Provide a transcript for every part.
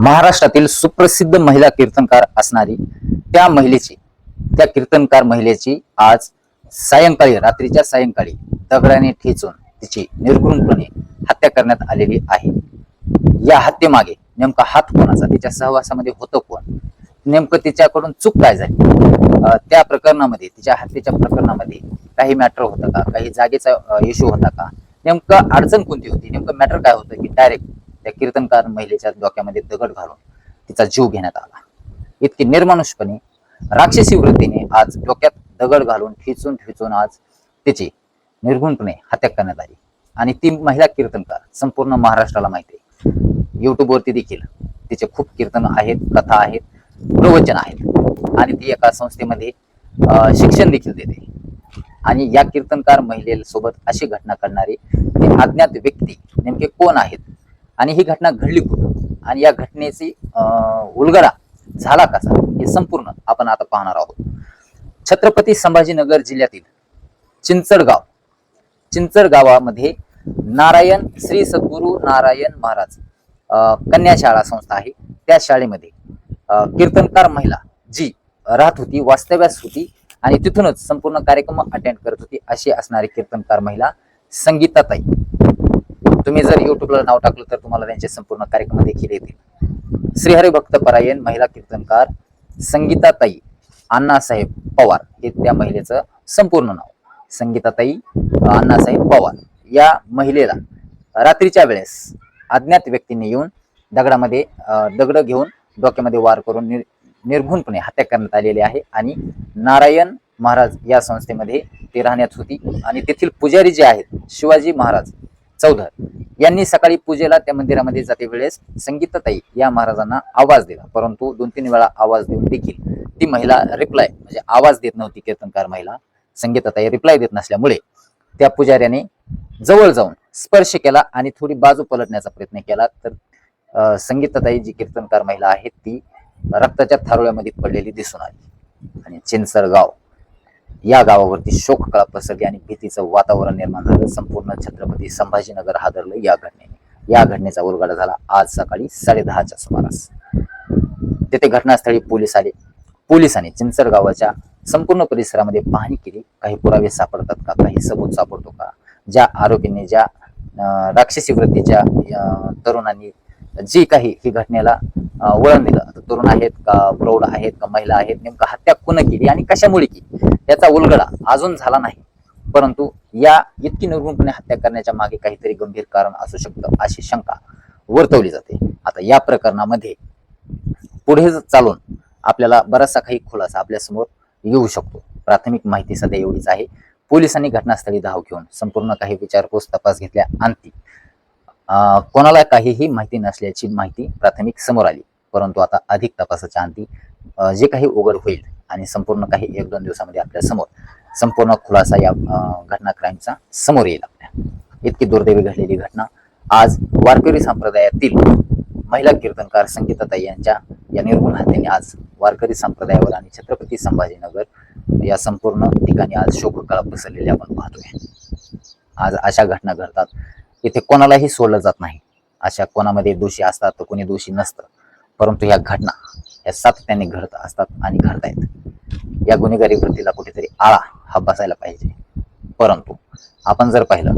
महाराष्ट्रातील सुप्रसिद्ध महिला कीर्तनकार असणारी त्या महिलेची त्या कीर्तनकार महिलेची आज सायंकाळी रात्रीच्या सायंकाळी दगडाने ठेचून तिची निर्घृणपणे हत्या करण्यात आलेली आहे. या हत्येमागे नेमका हात कोणाचा? तिच्या सहवासामध्ये होतं कोण? नेमकं तिच्याकडून चूक काय झाली? त्या प्रकरणामध्ये तिच्या हत्येच्या प्रकरणामध्ये काही मॅटर होतं का? काही जागेचा इश्यू होता का? नेमकं अडचण कोणती होती? नेमकं मॅटर काय होतं की डायरेक्ट त्या कीर्तनकार महिलेच्या डोक्यामध्ये दगड घालून तिचा जीव घेण्यात आला. इतकी निर्मानुषपणे राक्षसी वृत्तीने आज डोक्यात दगड घालून ठिचून ठिचून आज तिची निर्गुणपणे हत्या करण्यात आली. आणि ती महिला कीर्तनकार संपूर्ण महाराष्ट्राला माहिती आहे. युट्यूबवरती देखील तिचे खूप कीर्तन आहेत कथा आहेत प्रवचन आहेत. आणि ती एका संस्थेमध्ये अं, शिक्षण देखील देते. आणि या कीर्तनकार महिलेसोबत अशी घटना करणारी ते अज्ञात व्यक्ती नेमके कोण आहेत? आणि ही घटना घडली कुठं आणि या घटनेची अं, उलगडा झाला कसा? हे संपूर्ण आपण आता पाहणार आहोत. छत्रपती संभाजीनगर जिल्ह्यातील चिंचडगाव चिंचड गावामध्ये नारायण श्री सद्गुरू नारायण महाराज अं, कन्या शाळा संस्था आहे. त्या शाळेमध्ये कीर्तनकार महिला जी राहत होती वास्तव्यास होती आणि तिथूनच संपूर्ण कार्यक्रम अटेंड करत होती अशी असणारी कीर्तनकार महिला संगीताताई. तुम्ही जर युट्यूबला नाव टाकलं तर तुम्हाला त्यांचे संपूर्ण कार्यक्रम देखील येतील. श्रीहरी भक्त परायण महिला कीर्तनकार संगीताताई अण्णासाहेब पवार हे त्या महिलेचं संपूर्ण नाव. संगीताताई अण्णासाहेब पवार या महिलेला रात्रीच्या वेळेस अज्ञात व्यक्तींनी येऊन दगडामध्ये दगड घेऊन डोक्यामध्ये वार करून निर निर्घुणपणे हत्या करण्यात आलेली आहे आणि नारायण महाराज या संस्थेमध्ये ती राहण्यात होती आणि तेथील पुजारी जे आहेत शिवाजी महाराज चौधर यांनी सकाळी पूजेला त्या मंदिरामध्ये जाते वेळेस संगीताताई या महाराजांना आवाज दिला. परंतु दोन तीन वेळा आवाज देऊन देखील ती महिला रिप्लाय म्हणजे आवाज देत नव्हती कीर्तनकार महिला. संगीताताई रिप्लाय देत नसल्यामुळे त्या पुजाऱ्याने जवळ जाऊन स्पर्श केला आणि थोडी बाजू पलटण्याचा प्रयत्न केला. तर अं, संगीताताई जी कीर्तनकार महिला आहे ती रक्ताच्या थारोळ्यामध्ये पडलेली दिसून आली. आणि चिंचरगाव या गावावरती शोककळा पसरली आणि भीतीचं वातावरण निर्माण झालं. संपूर्ण छत्रपती संभाजीनगर हादरलं या घटनेने. या घटनेचा उलगडा झाला आज सकाळी साडेदहाच्या सुमारास. तेथे घटनास्थळी पोलीस आले. पोलिसांनी चिंचर गावाच्या संपूर्ण परिसरामध्ये पाहणी केली. काही पुरावे सापडतात का? काही सबूत सापडतो का? ज्या आरोपींनी ज्या राक्षसी वृत्तीच्या तरुणांनी जी काही ही घटनेला वळण दिलं. तर तरुण आहेत का प्रौढ आहेत का महिला आहेत नेमकं हत्या कोण केली आणि कशामुळे केली? याचा उलगडा अजून झाला नाही. परंतु या इतकी निर्गुणपणे हत्या करण्याच्या मागे काहीतरी गंभीर कारण असू शकतं अशी शंका वर्तवली जाते. आता या प्रकरणामध्ये पुढे चालून आपल्याला बराचसा काही खुलासा आपल्यासमोर येऊ शकतो. प्राथमिक माहिती सध्या एवढीच आहे. पोलिसांनी घटनास्थळी धाव घेऊन संपूर्ण काही विचारपूस तपास घेतल्या. आणती कोणाला काहीही माहिती नसल्याची माहिती प्राथमिक समोर आली. परंतु आता अधिक तपासाच्या अंती जे काही उघड होईल आणि संपूर्ण काही एक दोन दिवसामध्ये आपल्यासमोर संपूर्ण खुलासा या घटना क्राईमचा समोर येईल आपल्या. इतकी दुर्दैवी घडलेली घटना. आज वारकरी संप्रदायातील महिला कीर्तनकार संगीताताई यांच्या या निर्गुण हत्येने आज वारकरी संप्रदायावर आणि छत्रपती संभाजीनगर या संपूर्ण ठिकाणी आज शोककळा पसरलेली आपण पाहतोय. आज अशा घटना घडतात. इथे कोणालाही सोडलं जात नाही. अशा कोणामध्ये दोषी असतात तर कोणी दोषी नसतं. परंतु या घटना या सातत्याने घडत असतात आणि घडत आहेत या गुन्हेगारी वृत्तीला कुठेतरी आळा हा बसायला पाहिजे. परंतु आपण जर पाहिलं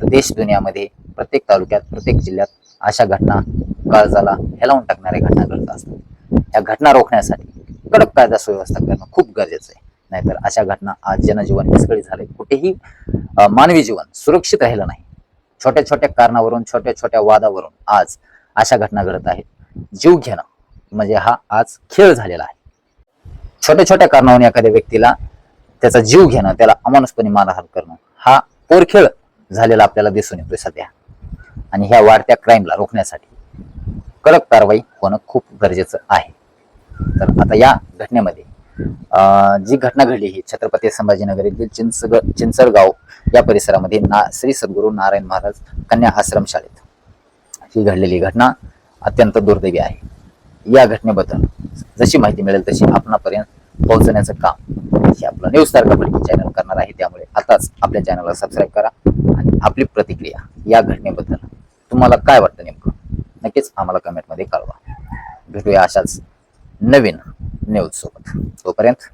तर देश दुनियामध्ये प्रत्येक तालुक्यात प्रत्येक जिल्ह्यात अशा घटना काळजाला हेलावून टाकणाऱ्या घटना घडत असतात. या घटना रोखण्यासाठी कडक कायदा सुव्यवस्था करणं खूप गरजेचं आहे. नाहीतर अशा घटना आज जनजीवन विस्कळीत झाले कुठेही मानवी जीवन सुरक्षित राहिलं नाही. छोट्या छोट्या कारणावरून छोट्या छोट्या वादावरून आज अशा घटना घडत आहेत. जीव घेणं म्हणजे हा आज खेळ झालेला आहे. छोट्या छोट्या कारणावरून एखाद्या व्यक्तीला त्याचा जीव घेणं त्याला अमानुषपणे मारहाण करणं हा पोरखेळ झालेला आपल्याला दिसून येतोय सध्या. आणि ह्या वाढत्या क्राईमला रोखण्यासाठी कडक कारवाई होणं खूप गरजेचं आहे. तर आता या घटनेमध्ये जी घटना घडली ही छत्रपती संभाजीनगर येथील चिंचग चिंचरगाव या परिसरामध्ये ना श्री सद्गुरू नारायण महाराज कन्या आश्रम शाळेत ही घडलेली घटना अत्यंत दुर्दैवी आहे. या घटनेबद्दल जशी माहिती मिळेल तशी आपणापर्यंत पोहोचण्याचं काम हे आपलं न्यूज तारका चॅनल करणार आहे. त्यामुळे आताच आपल्या चॅनलला सबस्क्राईब करा आणि आपली प्रतिक्रिया या घटनेबद्दल तुम्हाला काय वाटतं नेमकं? नक्कीच आम्हाला कमेंटमध्ये कळवा. भेटूया अशाच नवीन न्यूज सोबत. तोपर्यंत